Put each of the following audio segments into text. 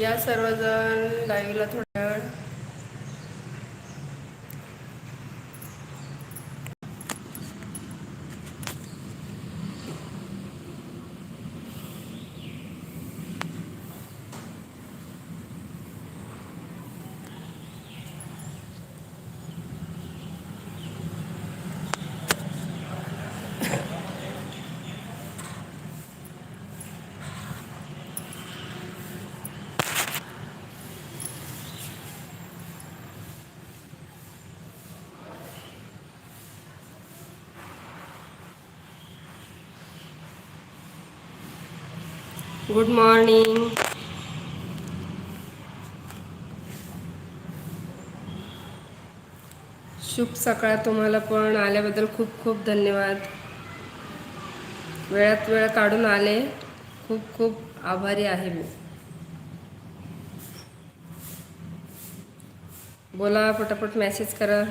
या सर्वजण लाईव्हला थोडं वेळ गुड मॉर्निंग शुभ सकाळ तुम्हाला पण. आल्याबद्दल खूप खूप धन्यवाद. वेळात वेळ काढून आले. खूप खूप आभारी आहे मी. बोला पटापट मेसेज करा.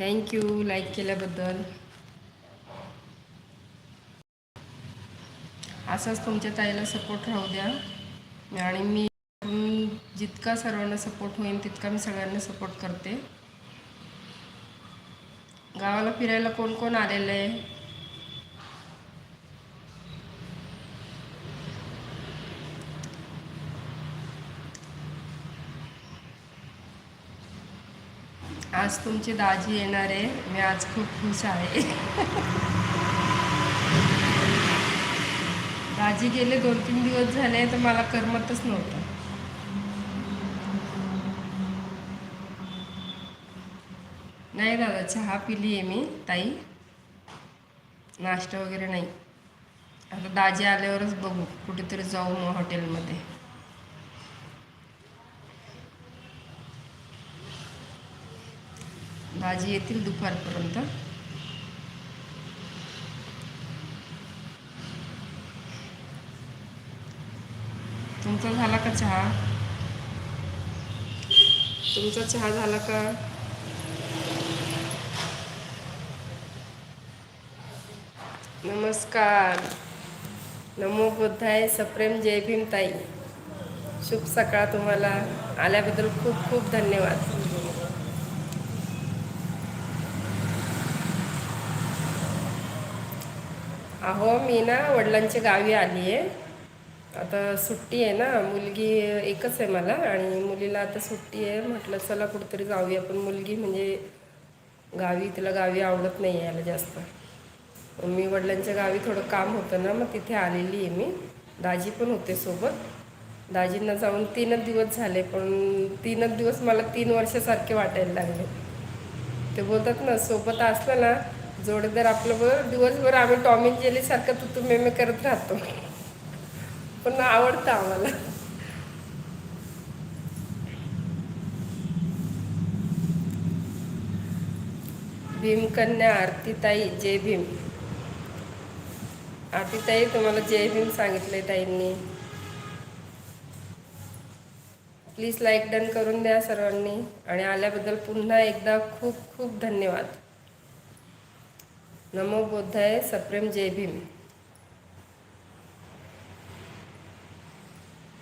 थँक्यू लाईक केल्याबद्दल. असाच तुमच्या ताईला सपोर्ट राहू द्या. आणि मी जितका सर्वांना सपोर्ट होईल तितका मी सगळ्यांना सपोर्ट करते. गावाला फिरायला कोण कोण आलेलं आहे? आज तुमची दाजी येणार आहे. मी आज खूप खुश आहे. दाजी गेले दोन तीन दिवस झाले तर मला करमतच नव्हतं. नाही दादा चहा पिली आहे मी ताई. नाश्ता वगैरे नाही. आता दाजी आल्यावरच बघू कुठेतरी जाऊ मग हॉटेलमध्ये भाजी येतील दुपारपर्यंत. तुमचा झाला का चहा? तुमचा चहा झाला का? नमस्कार. नमो बुद्धाय सप्रेम जय भीमताई. शुभ सकाळ तुम्हाला. आल्याबद्दल खूप खूप धन्यवाद. अहो मी ना वडिलांच्या गावी आली आहे. आता सुट्टी आहे ना मुलगी एकच आहे मला आणि मुलीला आता सुट्टी आहे. म्हटलं चला कुठेतरी जाऊया. पण मुलगी म्हणजे गावी तिला गावी आवडत नाही यायला जास्त. मी वडिलांच्या गावी थोडं काम होतं ना मग तिथे आलेली आहे मी. दाजी पण होते सोबत. दाजींना जाऊन तीनच दिवस झाले पण तीनच दिवस मला तीन वर्षासारखे वाटायला लागले. ते बोलतात ना सोबत असलं ना जोडीदार आपलं बरं. दिवसभर आम्ही टॉमिन जेलीसारखं तू तू मेमे करत राहतो. पण आवडतं आम्हाला. भीमकन्या आरतीताई जय भीम. आरतीताई तुम्हाला जय भीम सांगितलंय ताईंनी. प्लीज लाईक डन करून द्या सर्वांनी. आणि आल्याबद्दल पुन्हा एकदा खूप खूप धन्यवाद. नमो बुद्धाय सप्रेम जय भीम.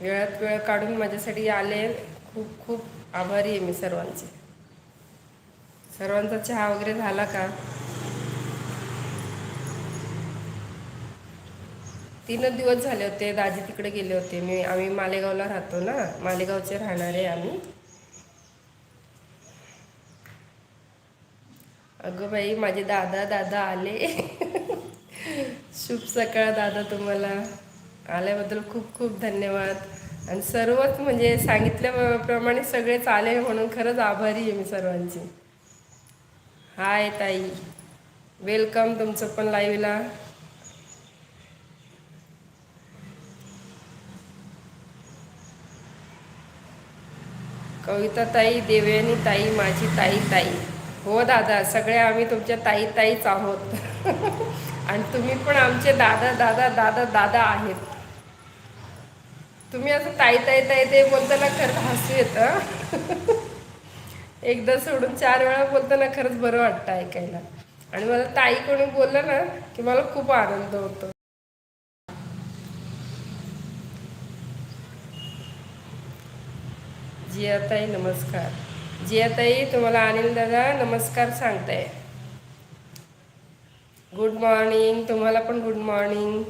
वेळात वेळ काढून माझ्यासाठी आले. खूप खूप आभारी आहे मी सर्वांचे. सर्वांचा चहा वगैरे झाला का? तीनच दिवस झाले होते दाजी तिकडे गेले होते. मी आम्ही मालेगावला राहतो ना. मालेगावचे राहणारे आम्ही. अगं बाई माझे दादा दादा आले. शुभ सकाळ दादा तुम्हाला. आल्याबद्दल खूप खूप धन्यवाद. आणि सर्वच म्हणजे सांगितल्याप्रमाणे सगळेच आले म्हणून खरंच आभारी आहे मी सर्वांची. हाय ताई. वेलकम तुमचं पण लाईव्हला कविता ताई देवयानी ताई माझी ताई ताई. हो दादा सगळे आम्ही तुमच्या ताई ताईच आहोत. आणि तुम्ही पण आमचे दादा दादा दादा दादा आहेत. तुम्ही असं ताई ताई ताई ते बोलताना खरं हसू येतं. एकदा सोडून चार वेळा बोलताना खरंच बरं वाटतं ऐकायला. आणि मला ताई कोणी बोललं ना की मला खूप आनंद होतो. जिया ताई नमस्कार. जियाताई तुम्हाला अनिल दादा नमस्कार सांगताय. गुड मॉर्निंग तुम्हाला पण गुड मॉर्निंग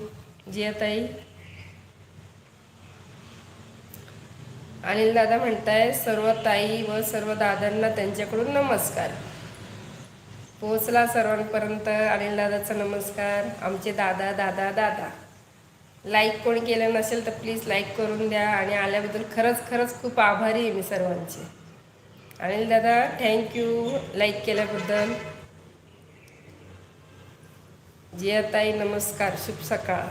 जियाताई. अनिल दादा म्हणताय सर्व ताई व सर्व दादांना त्यांच्याकडून नमस्कार. पोहोचला सर्वांपर्यंत अनिल दादाचा नमस्कार. आमचे दादा दादा दादा. लाईक कोणी केलं नसेल तर प्लीज लाईक करून द्या आणि आल्याबद्दल खरंच खरंच खूप आभारी आहे मी सर्वांचे. अनिल दादा थँक्यू लाईक केल्याबद्दल. जियाताई नमस्कार. शुभ सकाळ.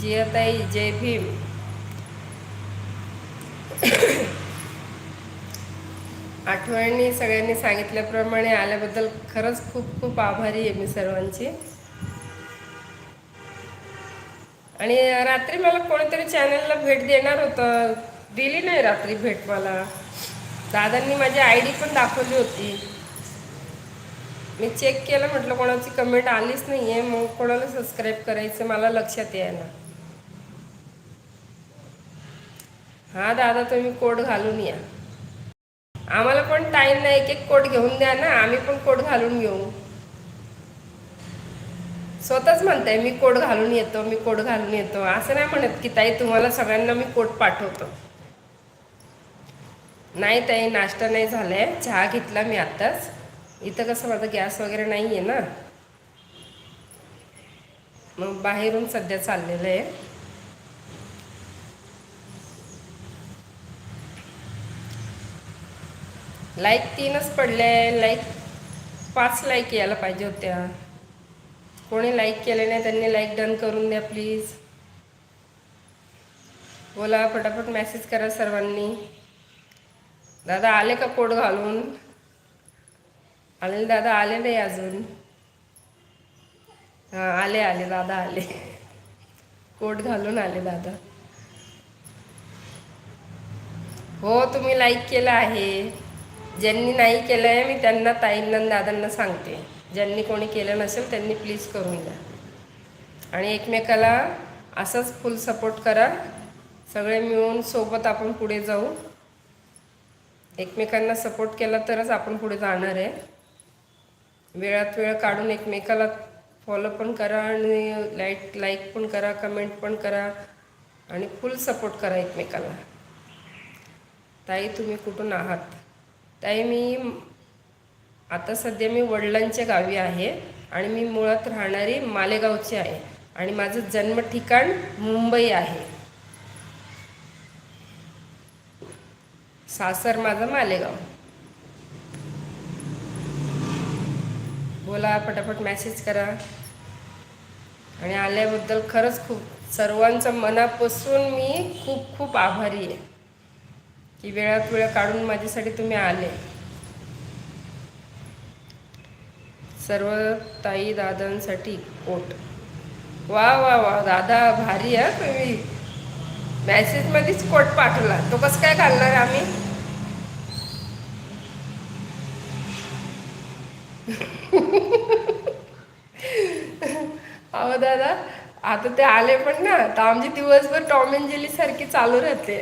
जियाताई जय भीम. आठवणी सगळ्यांनी सांगितल्याप्रमाणे आल्याबद्दल खरंच खूप खूप आभारी आहे मी सर्वांची. आणि रात्री मला कोणीतरी चॅनलला भेट देणार होतं. दिली नाही रात्री भेट मला. दादांनी माझी आय डी पण दाखवली होती. मी चेक केलं म्हटलं कोणाची कमेंट आलीच नाही आहे मग कोणाला सबस्क्राईब करायचं मला लक्षात यायला हा दादा तुम्ही कोड घालून या. आम्हाला पण टाईम नाही एक एक कोट घेऊन द्या ना आम्ही पण कोट घालून घेऊ. स्वतःच म्हणताय मी कोट घालून येतो मी कोट घालून येतो. असं नाही म्हणत की ताई तुम्हाला सगळ्यांना मी कोट पाठवतो. नाही ताई नाश्ता नाही झाला आहे चहा घेतला मी आत्ताच. इथं कसं माझा गॅस वगैरे नाही आहे ना. मग बाहेरून सध्या चाललेलं आहे. लाईक तीनच पडले. लाईक पाच लाईक यायला पाहिजे होत्या. कोणी लाईक केले नाही त्यांनी लाईक डन करून द्या प्लीज बोला फटाफट मेसेज करा सर्वांनी. दादा आले का कोट घालून? आले दादा आले नाही अजून. हां आले आले दादा आले. कोट घालून आले दादा. हो तुम्ही लाईक केलं आहे. ज्यांनी नाही केलं आहे मी त्यांना ताईंना दादांना सांगते. ज्यांनी कोणी केलं नसेल त्यांनी प्लीज करून द्या. आणि एकमेकाला असंच फुल सपोर्ट करा. सगळे मिळून सोबत आपण पुढे जाऊ. एकमेकांना सपोर्ट केला तरच आपण पुढे जाणार आहे. वेळात वेळ काढून एकमेकाला फॉलो पण करा आणि लाइट लाईक पण करा कमेंट पण करा आणि फुल सपोर्ट करा एकमेकाला. ताई तुम्ही कुठून आहात? ताई मी आता सध्या मी वडिलांच्या गावी आहे आणि मी मुळात राहणारी मालेगावची आहे आणि माझं जन्म ठिकाण मुंबई आहे. सासर माझं मालेगाव. बोला पटापट मेसेज करा. आणि आल्याबद्दल खरंच खूप सर्वांचं मनापासून मी खूप खूप आभारी आहे. की वेळात वेळ काढून माझ्यासाठी तुम्ही आले. सर्व ताई दादांसाठी कोट. वा वा वा. दादा भारी आहे तुम्ही. मॅसेजमध्येच कोट पाठवला. तो कसं काय घालणार आम्ही? अहो दादा आता ते आले पण ना तर आमची दिवसभर टॉम अँड जेली सारखी चालू राहते.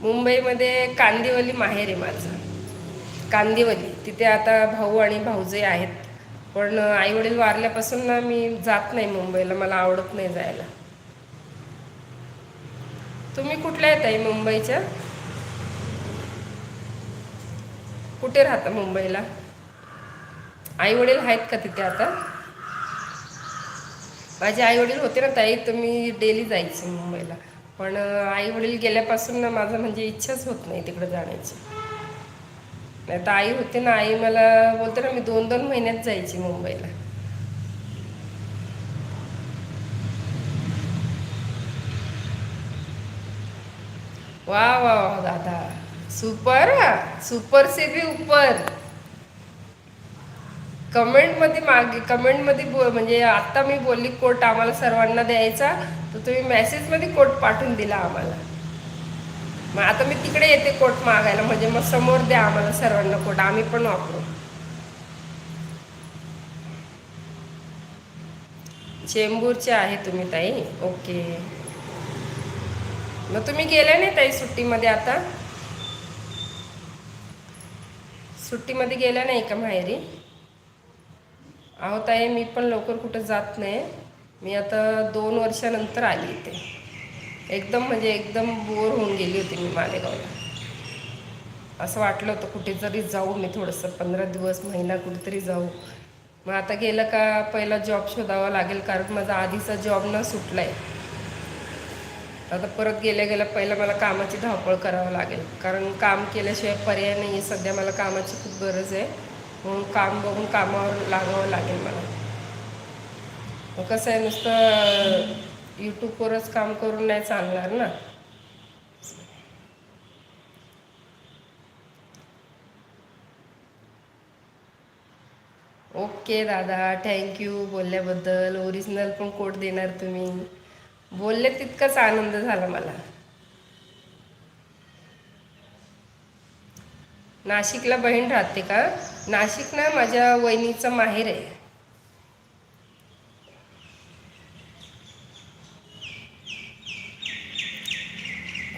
मुंबईमध्ये कांदिवली माहेर आहे माझं. कांदिवली तिथे आता भाऊ आणि भाऊजे आहेत. पण आई वडील वारल्यापासून ना मी जात नाही मुंबईला मला आवडत नाही जायला. तुम्ही कुठल्या येत आहे मुंबईच्या? कुठे राहता मुंबईला? आई वडील आहेत का तिथे आता? माझे आई वडील होते ना ताई तर मी डेली जायचे मुंबईला. पण आई वडील गेल्यापासून ना माझं म्हणजे इच्छाच होत नाही तिकडे जाण्याची. नाही तर आई होते ना आई मला बोलते ना मी दोन दोन महिन्यात जायची मुंबईला. वा वा वा दादा. सुपर सुपर से भी ऊपर कमेंटमध्ये मागे कमेंटमध्ये बो म्हणजे आत्ता मी बोलली कोट आम्हाला सर्वांना द्यायचा तर तुम्ही मेसेजमध्ये कोट पाठवून दिला आम्हाला. मग आता मी तिकडे येते कोट मागायला म्हणजे मग समोर द्या आम्हाला सर्वांना कोट आम्ही पण वापरू. चेंबूरचे आहे तुम्ही ताई ओके. मग तुम्ही गेले नाही ताई सुट्टीमध्ये आता? सुट्टीमध्ये गेल्या नाही का माहेरी? अहो ताई मी पण लवकर कुठं जात नाही. मी आता दोन वर्षानंतर आली इथे. एकदम म्हणजे एकदम बोर होऊन गेली होती मी मालेगावला. असं वाटलं होतं कुठेतरी जाऊ मी थोडंसं पंधरा दिवस महिना कुठेतरी जाऊ. मग आता गेलं का पहिला जॉब शोधावा लागेल कारण माझा आधीचा जॉब न सुटला आहे आता परत गेल्या गेल्या पहिलं मला कामाची धावपळ करावं लागेल. कारण काम केल्याशिवाय पर्याय नाही आहे सध्या मला कामाची खूप गरज आहे. म्हणून काम बघून कामावर लागावं लागेल मला. मग कसं आहे नुसतं यूट्यूबवरच काम करून नाही चालणार ना. ओके दादा थँक्यू बोलल्याबद्दल. ओरिजिनल पण कोट देणार तुम्ही. बोलले तितकाच आनंद झाला मला. नाशिकला बहीण राहते का? नाशिक ना माझ्या वहिनीचं माहेर आहे.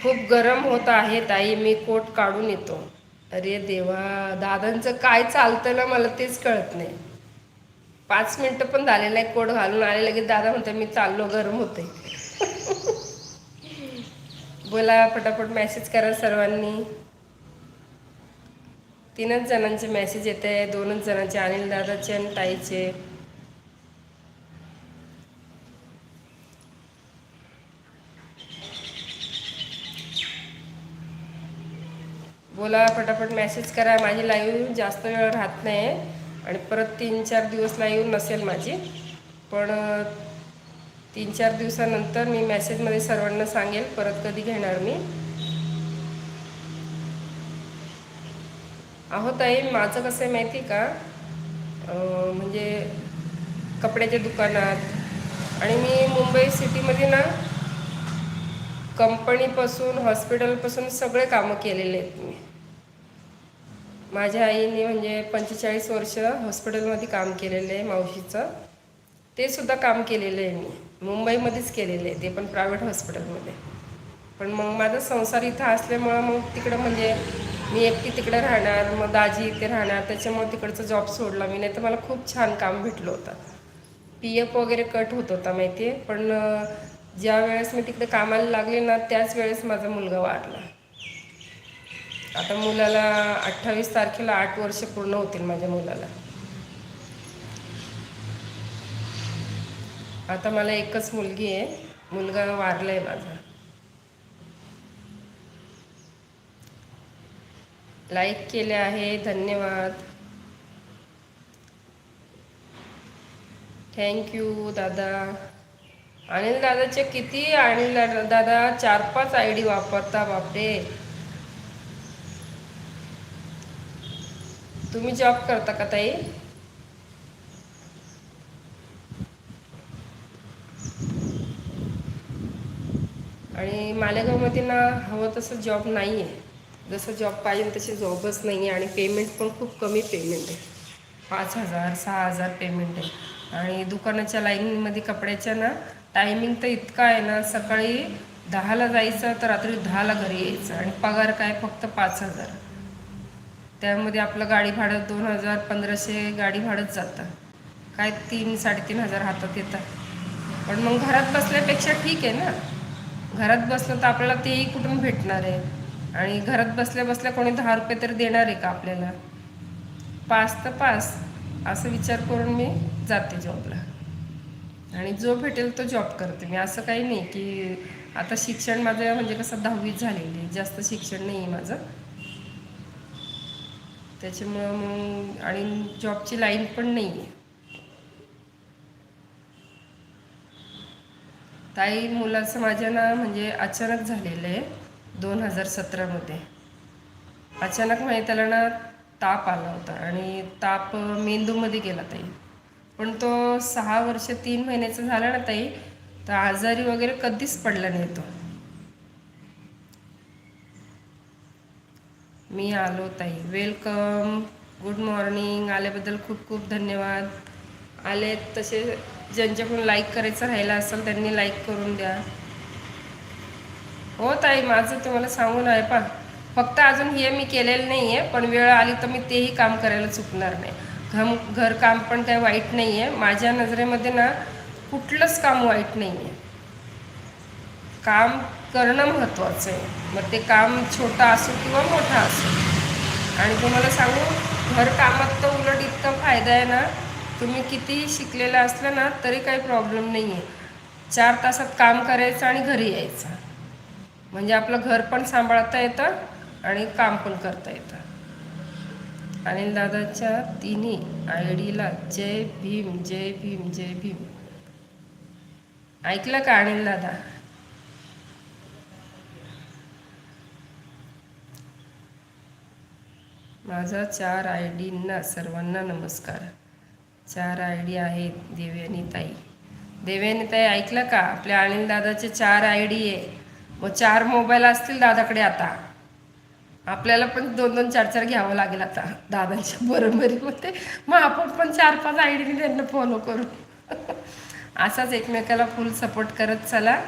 खूप गरम होत आहे ताई मी कोट काढून येतो. अरे देवा दादांचं काय चालतं ना मला तेच कळत नाही. पाच मिनटं पण झालेलं आहे कोट घालून आले लगेच दादा म्हणते मी चाललो गरम होते बोला पटापट मेसेज करा सर्वांनी. तीनच जणांचे मेसेज येत आहे दोनच जणांचे अनिल दादाचे आणि ताईचे. बोला पटापट मेसेज करा. माझी लाईव्ह जास्त वेळ राहत नाही आणि परत तीन चार दिवस लाईव्ह नसेल माझी. पण तीन चार दिवसानंतर मी मेसेजमध्ये सर्वांना सांगेल. परत कधी घेणार मी? अहो ताई माझं कसं आहे माहिती आहे का? म्हणजे कपड्याच्या दुकानात. आणि मी मुंबई सिटीमध्ये ना कंपनीपासून हॉस्पिटलपासून सगळे कामं केलेले आहेत मी. माझ्या आईने म्हणजे पंचेचाळीस वर्ष हॉस्पिटलमध्ये काम केलेलं आहे मावशीचं. ते सुद्धा काम केलेलं आहे मी. मुंबईमध्येच केलेलं आहे. ते पण प्रायव्हेट हॉस्पिटलमध्ये. पण मग माझा संसार इथं असल्यामुळं मग तिकडं म्हणजे मी एकटी तिकडं राहणार मग दाजी इथे राहणार त्याच्यामुळे तिकडचा जॉब सोडला मी. नाही तर मला खूप छान काम भेटलं होतं. पी एफ वगैरे कट होत होता माहिती आहे पण ज्या वेळेस मी तिकडे कामाला लागले ना त्याच वेळेस माझा मुलगा वारला आता मुलाला अठ्ठावीस तारखेला आठ वर्ष पूर्ण होतील माझ्या मुलाला. आता मला एकच मुलगी आहे मुलगा वारला आहे माझा. लाईक केले आहे धन्यवाद. थँक्यू दादा. अनिल दादाचे किती अनिल दादा दादा चार पाच आय डी वापरता बापरे. तुम्ही जॉब करता का ताई? आणि मालेगावमध्ये ना हवं तसं जॉब नाही आहे जसं जॉब पाहिजे तसे जॉबच नाही आहे आणि पेमेंट पण खूप कमी पेमेंट आहे. पाच हजार सहा हजार पेमेंट आहे. आणि दुकानाच्या लाईनमध्ये कपड्याच्या ना टायमिंग तर इतका आहे ना सकाळी दहाला जायचं तर रात्री दहाला घरी यायचं आणि पगार काय? फक्त पाच हजार. त्यामध्ये आपलं गाडी भाडं दोन हजार पंधराशे गाडी भाडंच जातं. काय तीन साडेतीन हजार हातात येतात पण मग घरात बसल्यापेक्षा ठीक आहे ना. घरात बसलं तर आपल्याला तेही कुठून भेटणार आहे? आणि घरात बसल्या बसल्या कोणी दहा रुपये तरी देणार आहे का आपल्याला? पास तर पास. असं विचार करून मी जाते जॉबला आणि जो भेटेल तो जॉब करते मी. असं काही नाही की आता शिक्षण माझं म्हणजे कसं दहावीत झालेली आहे. जास्त शिक्षण नाही आहे माझं. त्याच्यामुळं मग आणि जॉबची लाईन पण नाही आहे ताई मुलाचं माझ्या ना म्हणजे अचानक झालेलं आहे दोन हजार सतरामध्ये. अचानक म्हणजे त्याला ना ताप आला होता आणि ताप मेंदूमध्ये गेला ताई. पण तो सहा वर्ष तीन महिन्याचा झाला ना ताई तर आजारी वगैरे कधीच पडला नाही तो. मी आलो ताई. वेलकम गुड मॉर्निंग आल्याबद्दल खूप खूप धन्यवाद. आले तसे ज्यांच्याकडून लाईक करायचं राहिलं असेल त्यांनी लाईक करून द्या. हो ताई माझं तुम्हाला सांगून आहे पा फक्त अजून हे मी केलेलं नाही आहे पण वेळ आली तर मी तेही काम करायला चुकणार नाही. घम घरकाम पण काही वाईट नाही आहे माझ्या नजरेमध्ये ना कुठलंच काम वाईट नाही आहे काम करणं महत्त्वाचं आहे. मग ते काम छोटं असो किंवा मोठं असो. आणि तुम्हाला सांगू घरकामात तर उलट इतका फायदा आहे ना तुम्ही कितीही शिकलेलं असलं ना तरी काही प्रॉब्लेम नाही आहे चार तासात काम करायचं आणि घरी यायचं. म्हणजे आपलं घर पण सांभाळता येतं आणि काम पण करता येतं. अनिल दादाच्या तिन्ही आय डीला जय भीम जय भीम जय भीम. ऐकलं का अनिल दादा? माझा चार आय डींना सर्वांना नमस्कार. चार आय डी आहेत देव्यानीताई. देव्यानीताई ऐकलं का? आपल्या अनिल दादाचे चार आय डी आहे. मग चार मोबाईल असतील दादाकडे आता. आपल्याला पण दोन दोन चार चार घ्यावं लागेल आता. दादांच्या बरोबरीमध्ये मग आपण पण चार पाच आय डीने त्यांना फॉलो करू. असाच एकमेकाला फुल सपोर्ट करत चला.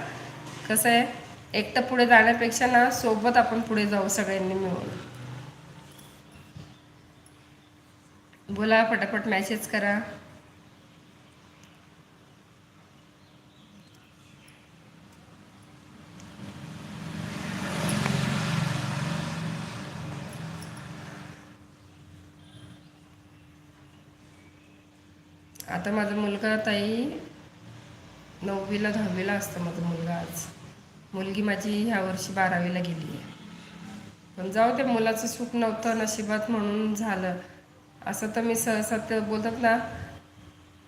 कसं आहे? एकटं पुढे जाण्यापेक्षा ना सोबत आपण पुढे जाऊ सगळ्यांनी मिळून. बोला पटापट मॅसेज करा. आता माझा मुलगा ताई नववीला दहावीला असतं माझा मुलगा आज. मुलगी माझी ह्या वर्षी बारावीला गेली आहे. पण जाऊ ते मुलाचं सुख नव्हतं नशिबात म्हणून झालं. असं तर मी सहसा ते बोलतात ना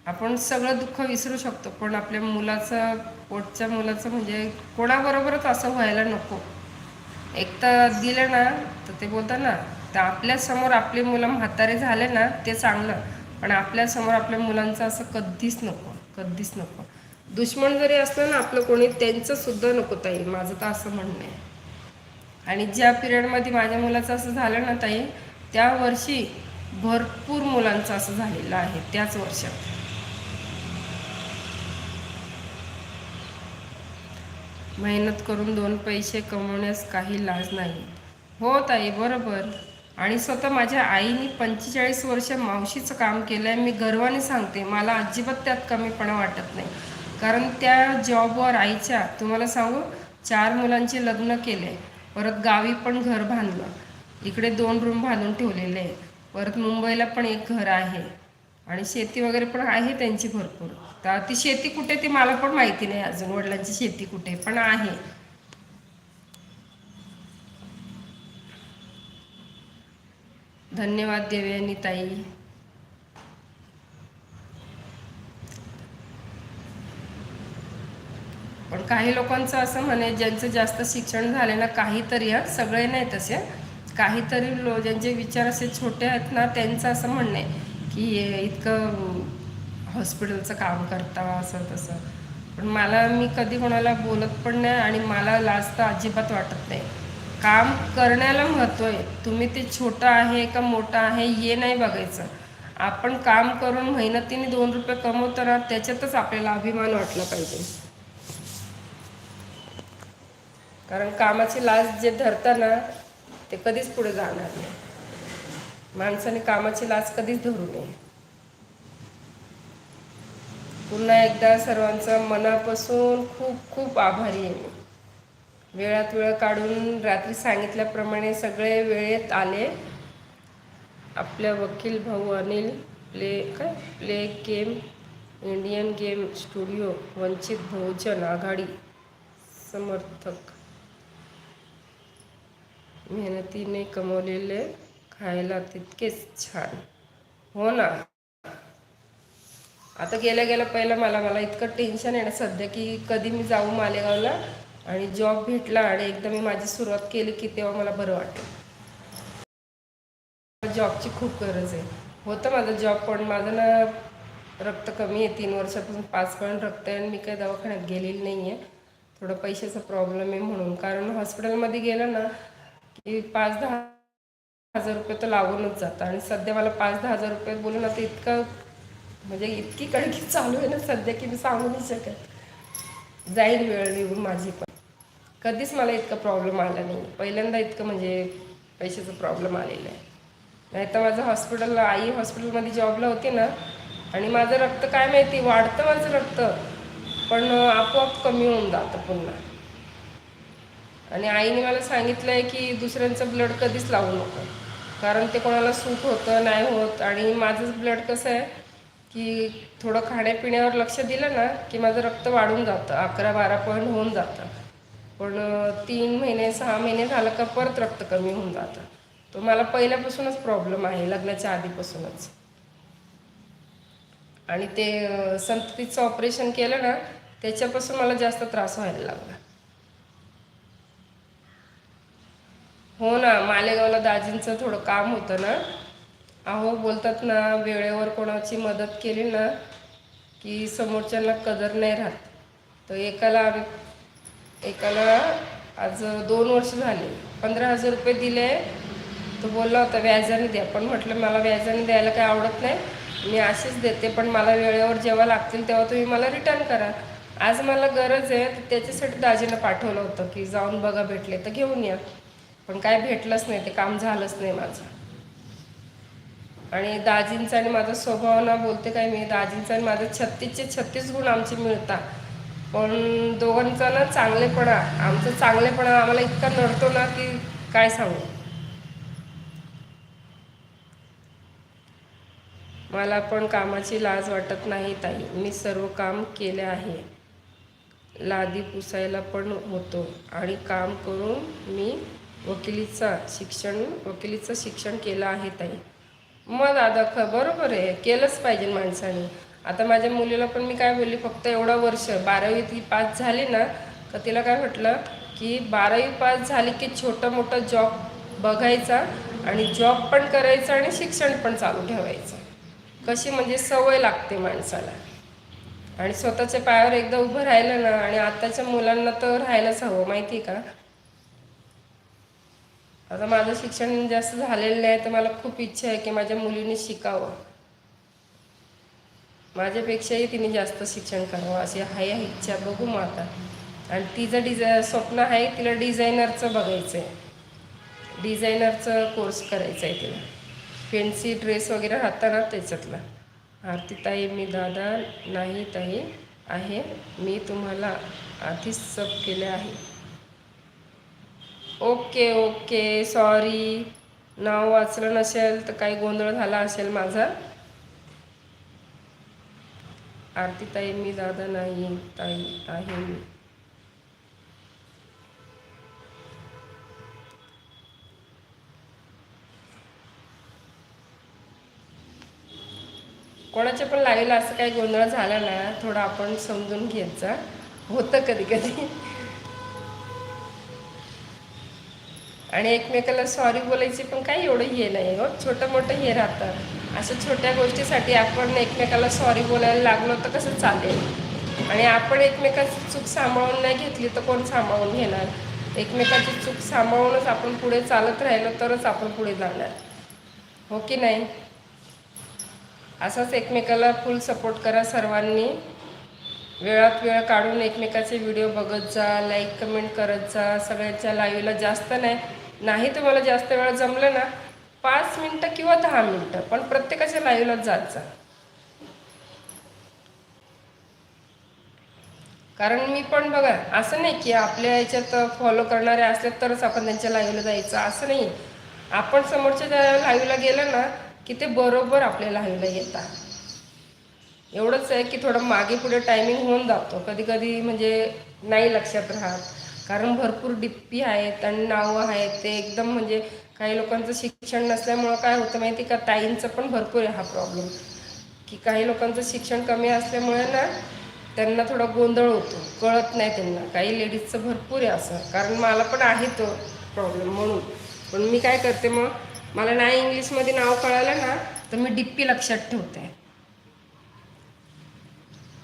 आपण सगळं दुःख विसरू शकतो पण आपल्या मुलाचं पोटच्या मुलाचं म्हणजे कोणाबरोबरच असं व्हायला नको. एक तर दिलं ना तर ते बोलतात ना तर आपल्यासमोर आपली मुलं म्हातारे झाले ना ते चांगलं पण आपल्यासमोर आपल्या मुलांचं असं कधीच नको कधीच नको. दुश्मन जरी असलं ना आपलं कोणी त्यांचं सुद्धा नको ताई माझं तर असं म्हणणं आहे. आणि ज्या पिरियडमध्ये माझ्या मुलाचं असं झालं ना ताई त्या वर्षी भरपूर मुलांचं असं झालेलं आहे त्याच वर्षात. मेहनत करून दोन पैसे कमवण्यास काही लाज नाही. हो ताई बरोबर. आणि स्वतः माझ्या आईने पंचेचाळीस वर्ष मावशीचं काम केलं आहे मी गर्वाने सांगते मला अजिबात त्यात कमीपणा वाटत नाही. कारण त्या जॉबवर आईच्या तुम्हाला सांगू चार मुलांचे लग्न केले परत गावी पण घर बांधलं इकडे दोन रूम बांधून ठेवलेले आहे परत मुंबईला पण एक घर आहे. आणि शेती वगैरे पण आहे त्यांची भरपूर. तर ती शेती कुठे ती मला पण माहिती नाही. अजून वडिलांची शेती कुठे पण आहे. धन्यवाद देवयानी ताई. पण काही लोकांचं असं म्हणे ज्यांचं जास्त शिक्षण झाले ना काहीतरी हा? सगळे नाही तसे. काहीतरी लो ज्यांचे विचार असे छोटे आहेत ना त्यांचं असं म्हणणं आहे की इतकं हॉस्पिटलचं काम करता असं तसं. पण मला मी कधी कोणाला बोलत पण नाही आणि मला लाज तर अजिबात वाटत नाही. काम करण्याला महत्त्व आहे. तुम्ही ते छोटं आहे का मोठं आहे हे नाही बघायचं. आपण काम करून मेहनतीने दोन रुपये कमवतो ना त्याच्यातच आपल्याला अभिमान वाटला पाहिजे. कारण कामाची लाज जे धरता ना ते कधीच पुढे जाणार नाही. माणसाने कामाची लाच कधीच धरू नये. पुन्हा एकदा सर्वांचं मनापासून खूप खूप आभारी आहे मी. वेळात वेळ काढून रात्री सांगितल्याप्रमाणे सगळे वेळेत आले. आपल्या वकील भाऊ अनिल प्ले काय? Play game Indian game studio Vanchit Bahujan Aghadi समर्थक. मेहनतीने कमवलेले खायला तितकेच छान. हो ना? आता गेल्या गेल्या पहिलं मला मला इतकं टेन्शन आहे ना सध्या की कधी मी जाऊ मालेगावला आणि जॉब भेटला आणि एकदा मी माझी सुरुवात केली की तेव्हा मला बरं वाटलं. जॉबची खूप गरज आहे. होतं माझं जॉब पण माझं ना रक्त कमी आहे. तीन वर्षापासून पाच पॉईंट रक्त आहे आणि मी काही दवाखान्यात गेलेली नाही आहे थोडं पैशाचा प्रॉब्लेम आहे म्हणून. कारण हॉस्पिटलमध्ये गेलं ना की पाच दहा हजार रुपये तर लागूनच जातं. आणि सध्या मला पाच दहा हजार रुपये बोलून आता इतकं म्हणजे इतकी कणकी चालू आहे ना सध्या की मी सांगू नाही शकत. जाईल वेळ निघून माझी पण. कधीच मला इतका प्रॉब्लेम आला नाही. पहिल्यांदा इतकं म्हणजे पैशाचा प्रॉब्लेम आलेला आहे. नाही तर माझं हॉस्पिटल आई हॉस्पिटलमध्ये जॉबला होती ना आणि माझं रक्त काय माहिती वाढतं माझं रक्त. पण आपोआप कमी होऊन जातं पुन्हा. आणि आईने मला सांगितलं आहे की दुसऱ्यांचं ब्लड कधीच लावू नको. कारण ते कोणाला सूट होतं नाही होत. आणि माझंच ब्लड कसं आहे की थोडं खाण्यापिण्यावर लक्ष दिलं ना की माझं रक्त वाढून जातं. अकरा बारा पॉईंट होऊन जातं. पण तीन महिने सहा महिने झालं का परत रक्त कमी होऊन जातं. तो मला पहिल्यापासूनच प्रॉब्लेम आहे लग्नाच्या आधीपासूनच. आणि ते संततीचं ऑपरेशन केलं ना त्याच्यापासून मला जास्त त्रास व्हायला लागला. हो ना मालेगावला दाजींचं थोडं काम होतं ना. अहो बोलतात ना वेळेवर कोणाची मदत केली ना की समोरच्यांना कदर नाही राहत. तर एकाला आम्ही एकाला आज दोन वर्ष झाले. पंधरा हजार रुपये दिले. तो बोलला होता व्याजाने द्या. पण म्हटलं मला व्याजाने द्यायला काही आवडत नाही. मी असेच देते पण मला वेळेवर जेव्हा लागतील तेव्हा तुम्ही मला रिटर्न करा. आज मला गरज आहे तर त्याच्यासाठी दाजीनं पाठवलं होतं की जाऊन बघा भेटले तर घेऊन या. पण काय भेटलंच नाही ते काम झालंच नाही माझं. आणि दाजींचा आणि माझा स्वभाव ना बोलते काय मी दाजींचा आणि माझं छत्तीसचे छत्तीस गुण आमचे मिळतात. पण दोघांचा ना चांगलेपणा आमचं चांगलेपणा आम्हाला इतका नडतो ना की काय सांगू? मला पण कामाची लाज वाटत नाही ताई. मी सर्व काम केले आहे. लादी पुसायला पण होतो आणि काम करून मी वकिलीचा शिक्षण वकिलीचं शिक्षण केलं आहे ताई. मग दादा ख बरोबर आहे. केलंच पाहिजे माणसाने. आता माझ्या मुलीला पण मी काय बोलली फक्त एवढं वर्ष बारावी ती पास झाली ना तर तिला काय म्हटलं की बारावी पास झाली की छोटं मोठं जॉब बघायचा आणि जॉब पण करायचा आणि शिक्षण पण चालू ठेवायचं. कशी म्हणजे सवय लागते माणसाला. आणि स्वतःच्या पायावर एकदा उभं राहिलं ना आणि आताच्या मुलांना तर राहायलाच हवं माहिती आहे का? आता माझं शिक्षण जास्त झालेलं नाही तर मला खूप इच्छा आहे की माझ्या मुलीने शिकावं. माझ्यापेक्षाही तिने जास्त शिक्षण करावं अशी आहे इच्छा बघू मग आता. आणि तिचं डिझाय स्वप्न आहे तिला डिझायनरचं बघायचं आहे डिझायनरचं कोर्स करायचा आहे तिला. फॅन्सी ड्रेस वगैरे राहताना त्याच्यातला. आरती ताई मी दादा नाही ताई आहे. मी तुम्हाला आधीच सब केले आहे. ओके ओके सॉरी नाव वाचलं नसेल तर काही गोंधळ झाला असेल माझा. आरती ताई मी दादा नाही ताई आहे मी. कोणाच्या पण लागेल असं काही गोंधळ झाला ना थोडं आपण समजून घेत जा होतं कधी कधी आणि एकमेकाला सॉरी बोलायची पण काही एवढं हे नाही हो. छोटं मोठं हे राहतं. असं छोट्या गोष्टीसाठी आपण एकमेकाला सॉरी बोलायला लागलो तर कसं चालेल? आणि आपण एकमेकाची चूक सांभाळून नाही घेतली तर कोण सांभाळून घेणार? एकमेकाची चूक सांभाळूनच आपण पुढे चालत राहिलो तरच आपण पुढे जाणार. हो की नाही? असाच एकमेकाला फुल सपोर्ट करा सर्वांनी. वेळात वेळ काढून एकमेकाचे व्हिडिओ बघत जा लाईक कमेंट करत जा. सगळ्यांच्या लाईव्हला जास्त नाही. नाही तुम्हाला जास्त वेळ जमलं ना पाच मिनटं किंवा दहा मिनटं पण प्रत्येकाच्या लाईव्हला जात जा. कारण मी पण बघा असं नाही की आपल्या याच्यात फॉलो करणारे असले तरच आपण त्यांच्या लाईव्हला जायचं असं नाही. आपण समोरच्या लाईव्हला गेलं ना की ते बरोबर आपल्या लाईव्हला येतात. एवढंच आहे की थोडं मागे पुढे टायमिंग होऊन जातो. कधी कधी म्हणजे नाही लक्षात राहत. कारण भरपूर डिप्पी आहेत आणि नावं आहेत ते एकदम म्हणजे काही लोकांचं शिक्षण नसल्यामुळं काय होतं माहिती का? ताईंचं पण भरपूर आहे हा प्रॉब्लेम की काही लोकांचं शिक्षण कमी असल्यामुळे ना त्यांना थोडा गोंधळ होतो. कळत नाही त्यांना. काही लेडीजचं भरपूर आहे असं. कारण मला पण आहे तो प्रॉब्लेम म्हणून. पण मी काय करते मग? मला नाही इंग्लिशमध्ये नाव कळालं ना तर मी डिप्पी लक्षात ठेवते.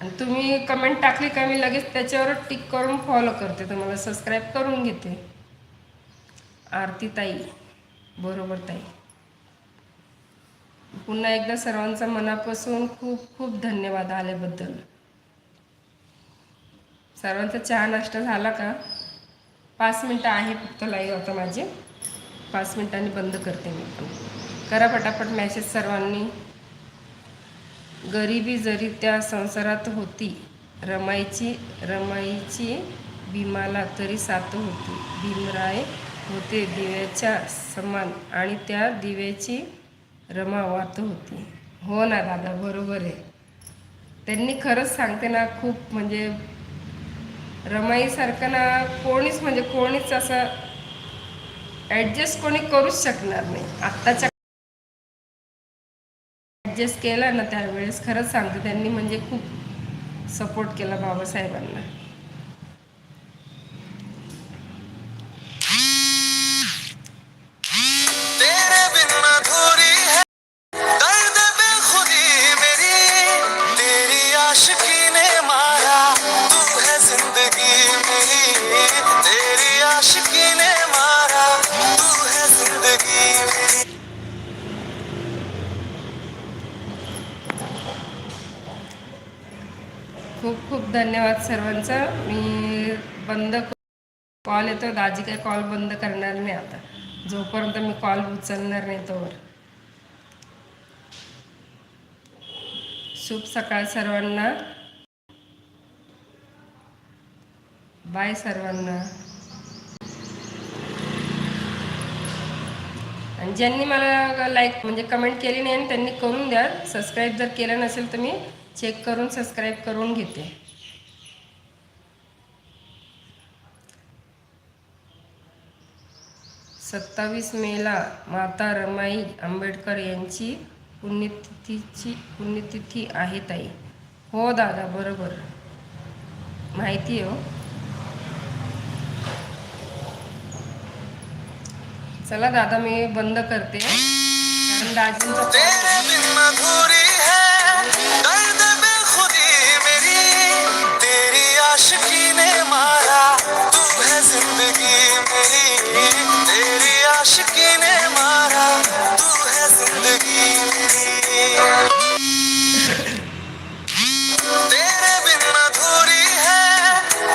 आणि तुम्ही कमेंट टाकली का मी लगेच त्याच्यावर टिक करून फॉलो करते. तर मला सबस्क्राईब करून घेते. आरती ताई बरोबर ताई. पुन्हा एकदा सर्वांचा मनापासून खूप खूप धन्यवाद आल्याबद्दल. सर्वांचा चहा नाश्ता झाला का? पाच मिनटं आहे फक्त लाईव्ह आता माझे. पाच मिनिटांनी बंद करते मी पण. करा पटापट मॅसेज सर्वांनी. गरिबी जरी त्या संसारात होती रमाईची रमाईची भीमाला तरी साथ होती. भीमराय होते दिव्याच्या समान आणि त्या दिव्याची रमा वात होती. हो ना दादा बरोबर आहे. त्यांनी खरंच सांगते ना खूप म्हणजे रमाईसारखं ना कोणीच म्हणजे कोणीच असं ॲडजस्ट कोणी करूच शकणार नाही. आत्ताच्या ॲडजस्ट केला ना त्यावेळेस खरंच सांगते त्यांनी म्हणजे खूप सपोर्ट केला बाबासाहेबांना. धन्यवाद सर्वांचा. मी बंद कॉल येतो दाजी काही कॉल बंद करणार नाही आता. जोपर्यंत मी कॉल उचलणार नाही तोवर. शुभ सकाळ सर्वांना. बाय सर्वांना. आणि ज्यांनी मला लाईक म्हणजे कमेंट केली नाही आणि त्यांनी करून द्या सबस्क्राईब जर केलं नसेल तर मी चेक करून सबस्क्राईब करून घेते. सत्तावीस मेला माता रमाई आंबेडकर यांची पुण्यतिथीची पुण्यतिथी आहे ताई. हो दादा बरोबर. माहिती हो. चला दादा मी बंद करते. कारण दाजींचा मेरी तेरी आशिकी ने मारा तू है जिंदगी मेरी. आशिकी ने मारा तू है ज़िंदगी। तेरे बिन अधूरी है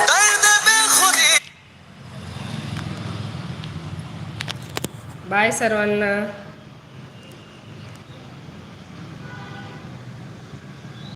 दर्द बेखुदी। बाय सर्वांना.